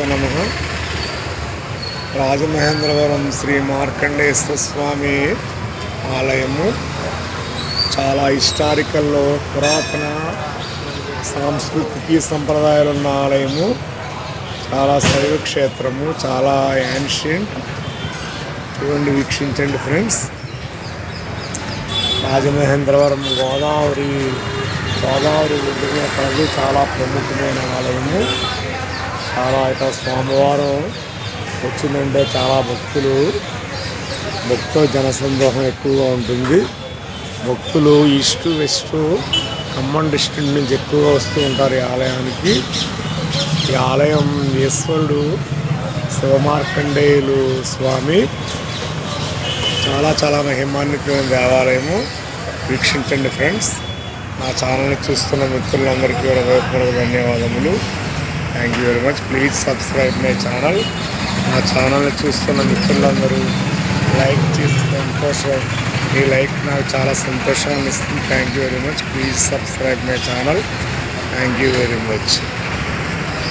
నమ. రాజమహేంద్రవరం శ్రీ మార్కండేశ్వర స్వామి ఆలయము చాలా హిస్టారికల్లో పురాతన సాంస్కృతిక సంప్రదాయాలు ఉన్న ఆలయము. చాలా శైవ క్షేత్రము చాలా యాన్షియంట్ చూడండి వీక్షించండి ఫ్రెండ్స్. రాజమహేంద్రవరం గోదావరి గోదావరి ఒడ్డున చాలా ప్రముఖమైన ఆలయము. చాలా ఇక సోమవారం వచ్చిందంటే చాలా భక్తులు. భక్తుల జనసందోహం ఎక్కువగా ఉంటుంది. భక్తులు ఈస్ట్ వెస్ట్ ఖమ్మం డిస్ట్రిక్ట్ నుంచి ఎక్కువగా వస్తూ ఉంటారు ఈ ఆలయానికి. ఈ ఆలయం ఈశ్వరుడు శివమార్కండేయులు స్వామి. చాలా చాలా మహిమాన్వితమైన దేవాలయము. వీక్షించండి ఫ్రెండ్స్. నా ఛానల్ని చూస్తున్న మిత్రులందరికీ కూడా ధన్యవాదములు. Thank you very much please subscribe my channel నా ఛానల్ని చూస్తున్న మిత్రులందరూ లైక్ చేసి సంతోషం. ఈ లైక్ నాకు చాలా సంతోషాన్ని ఇస్తుంది. Thank you very much please subscribe my channel thank you very much